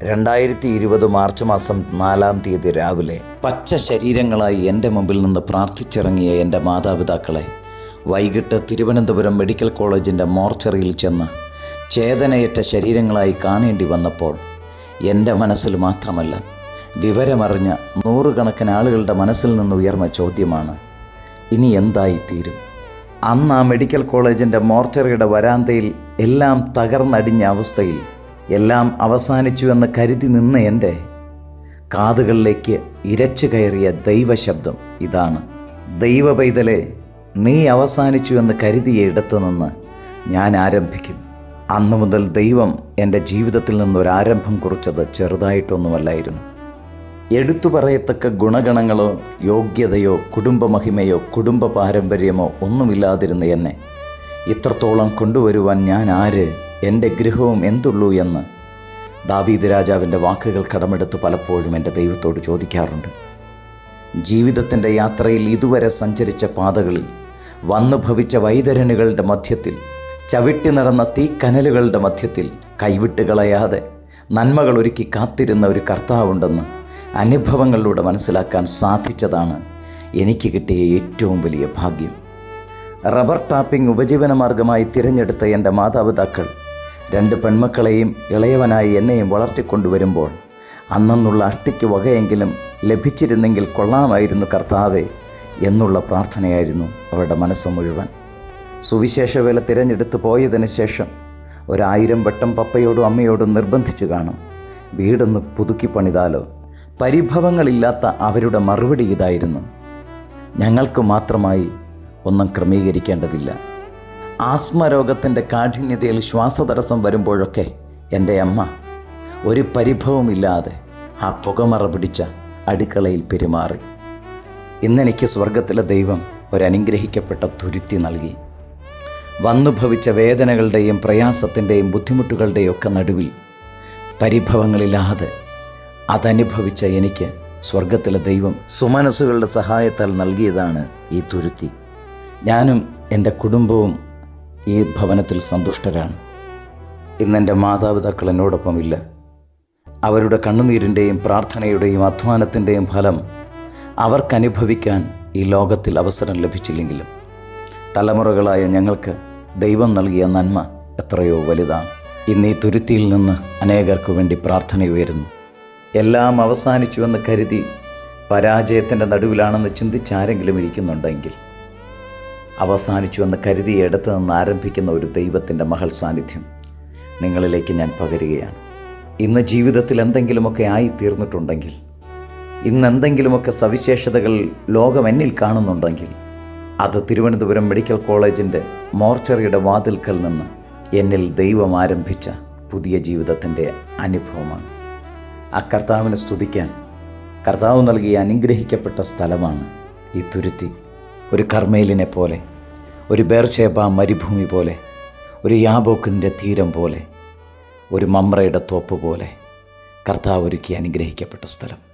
രണ്ടായിരത്തി ഇരുപത് മാർച്ച് മാസം നാലാം തീയതി രാവിലെ പച്ച ശരീരങ്ങളായി എന്റെ മുമ്പിൽ നിന്ന് പ്രാർത്ഥിച്ചിറങ്ങിയ എന്റെ മാതാപിതാക്കളെ വൈകിട്ട് തിരുവനന്തപുരം മെഡിക്കൽ കോളേജിന്റെ മോർച്ചറിയിൽ ചെന്ന് ചേതനയേറ്റ ശരീരങ്ങളായി കാണേണ്ടി വന്നപ്പോൾ എന്റെ മനസ്സിൽ മാത്രമല്ല വിവരമറിഞ്ഞ നൂറുകണക്കിന് ആളുകളുടെ മനസ്സിൽ നിന്ന് ഉയർന്ന ചോദ്യമാണ് ഇനി എന്തായി തീരും അന്ന് ആ മെഡിക്കൽ കോളേജിന്റെ മോർച്ചറിയുടെ വരാന്തയിൽ എല്ലാം തകർന്നടിഞ്ഞ അവസ്ഥയിൽ എല്ലാം അവസാനിച്ചു എന്ന് കരുതി നിന്ന എന്റെ കാതുകളിലേക്ക് ഇരച്ചു കയറിയ ദൈവശബ്ദം ഇതാണ്. ദൈവ പൈതലെ നീ അവസാനിച്ചു എന്ന് കരുതിയ ഇടത്തു നിന്ന് ഞാൻ ആരംഭിക്കും. അന്നു മുതൽ ദൈവം എന്റെ ജീവിതത്തിൽ നിന്നൊരാരംഭം കുറിച്ചത് ചെറുതായിട്ടൊന്നുമല്ലായിരുന്നു. എടുത്തു പറയത്തക്ക ഗുണഗണങ്ങളോ യോഗ്യതയോ കുടുംബമഹിമയോ കുടുംബ പാരമ്പര്യമോ ഒന്നുമില്ലാതിരുന്ന എന്നെ ഇത്രത്തോളം കൊണ്ടുവരുവാൻ ഞാൻ ആര് എന്റെ ഗൃഹവും എന്തുള്ളൂ എന്ന് ദാവീദ് രാജാവിന്റെ വാക്കുകൾ കടമെടുത്ത് പലപ്പോഴും എന്റെ ദൈവത്തോട് ചോദിക്കാറുണ്ട്. ജീവിതത്തിന്റെ യാത്രയിൽ ഇതുവരെ സഞ്ചരിച്ച പാതകളിൽ വന്നു ഭവിച്ച വൈതരണികളുടെ മധ്യത്തിൽ ചവിട്ടി നടന്ന തീക്കനലുകളുടെ മധ്യത്തിൽ കൈവിട്ട് കളയാതെ നന്മകൾ ഒരുക്കി കാത്തിരുന്ന ഒരു കർത്താവുണ്ടെന്ന് അനുഭവങ്ങളിലൂടെ മനസ്സിലാക്കാൻ സാധിച്ചതാണ് എനിക്ക് കിട്ടിയ ഏറ്റവും വലിയ ഭാഗ്യം. റബ്ബർ ടാപ്പിംഗ് ഉപജീവന മാർഗമായി തിരഞ്ഞെടുത്ത എന്റെ മാതാപിതാക്കൾ രണ്ട് പെൺമക്കളെയും ഇളയവനായി എന്നെയും വളർത്തിക്കൊണ്ടുവരുമ്പോൾ അന്നുള്ള അഷ്ടിക്ക് വകയെങ്കിലും ലഭിച്ചിരുന്നെങ്കിൽ കൊള്ളാമായിരുന്നു കർത്താവെ എന്നുള്ള പ്രാർത്ഥനയായിരുന്നു അവരുടെ മനസ്സ് മുഴുവൻ. സുവിശേഷവേല തിരഞ്ഞെടുത്ത് പോയതിന് ശേഷം ഒരായിരം വട്ടം പപ്പയോടും അമ്മയോടും നിർബന്ധിച്ചു കാണും. വീടൊന്ന് പുതുക്കി പണിതാലോ? പരിഭവങ്ങളില്ലാത്ത അവരുടെ മറുപടി ഇതായിരുന്നു. ഞങ്ങൾക്ക് മാത്രമായി ഒന്നും ക്രമീകരിക്കേണ്ടതില്ല. ആസ്മ രോഗത്തിന്റെ കാഠിന്യതയിൽ ശ്വാസതടസ്സം വരുമ്പോഴൊക്കെ എന്റെ അമ്മ ഒരു പരിഭവമില്ലാതെ ആ പുകമറ പിടിച്ച അടുക്കളയിൽ പെരുമാറി. ഇന്നെനിക്ക് സ്വർഗത്തിലെ ദൈവം ഒരനുഗ്രഹിക്കപ്പെട്ട തുരുത്തി നൽകി. വന്നുഭവിച്ച വേദനകളുടെയും പ്രയാസത്തിന്റെയും ബുദ്ധിമുട്ടുകളുടെയും ഒക്കെ നടുവിൽ പരിഭവങ്ങളില്ലാതെ അതനുഭവിച്ച എനിക്ക് സ്വർഗത്തിലെ ദൈവം സുമനസ്സുകളുടെ സഹായത്താൽ നൽകിയതാണ് ഈ തുരുത്തി. ഞാനും എന്റെ കുടുംബവും ഈ ഭവനത്തിൽ സന്തുഷ്ടരാണ്. ഇന്നെന്റെ മാതാപിതാക്കൾ എന്നോടൊപ്പമില്ല. അവരുടെ കണ്ണുനീരിന്റെയും പ്രാർത്ഥനയുടെയും അധ്വാനത്തിന്റെയും ഫലം അവർക്കനുഭവിക്കാൻ ഈ ലോകത്തിൽ അവസരം ലഭിച്ചില്ലെങ്കിലും തലമുറകളായ ഞങ്ങൾക്ക് ദൈവം നൽകിയ നന്മ എത്രയോ വലുതാണ്. ഇന്ന് ഈ തുരുത്തിയിൽ നിന്ന് അനേകർക്കു വേണ്ടി പ്രാർത്ഥനയുയരുന്നു എല്ലാം അവസാനിച്ചുവെന്ന് കരുതി പരാജയത്തിന്റെ നടുവിലാണെന്ന് ചിന്തിച്ചാരെങ്കിലും ഇരിക്കുന്നുണ്ടെങ്കിൽ അവസാനിച്ചുവെന്ന് കരുതി എടുത്തു നിന്ന് ആരംഭിക്കുന്ന ഒരു ദൈവത്തിന്റെ മഹൽ സാന്നിധ്യം നിങ്ങളിലേക്ക് ഞാൻ പകരുകയാണ്. ഇന്ന് ജീവിതത്തിൽ എന്തെങ്കിലുമൊക്കെ ആയി തീർന്നിട്ടുണ്ടെങ്കിൽ ഇന്ന് എന്തെങ്കിലുമൊക്കെ സവിശേഷതകൾ ലോകം എന്നിൽ കാണുന്നുണ്ടെങ്കിൽ അത് തിരുവനന്തപുരം മെഡിക്കൽ കോളേജിന്റെ മോർച്ചറിയുടെ വാതിൽക്കൽ നിന്ന് എന്നിൽ ദൈവം ആരംഭിച്ച പുതിയ ജീവിതത്തിന്റെ അനുഭവമാണ്. ആ കർത്താവിനെ സ്തുതിക്കാൻ കർത്താവ് നൽകിയ അനുഗ്രഹിക്കപ്പെട്ട സ്ഥലമാണ് ഈ തുരുത്തി. ഒരു കർമ്മേലിനെ പോലെ ഒരു ബേർഷേബ മരുഭൂമി പോലെ ഒരു യാബോക്കിന്റെ തീരം പോലെ ഒരു മമ്രയുടെ തോപ്പ് പോലെ കർത്താവ് ഒരുക്കി അനുഗ്രഹിക്കപ്പെട്ട സ്ഥലം.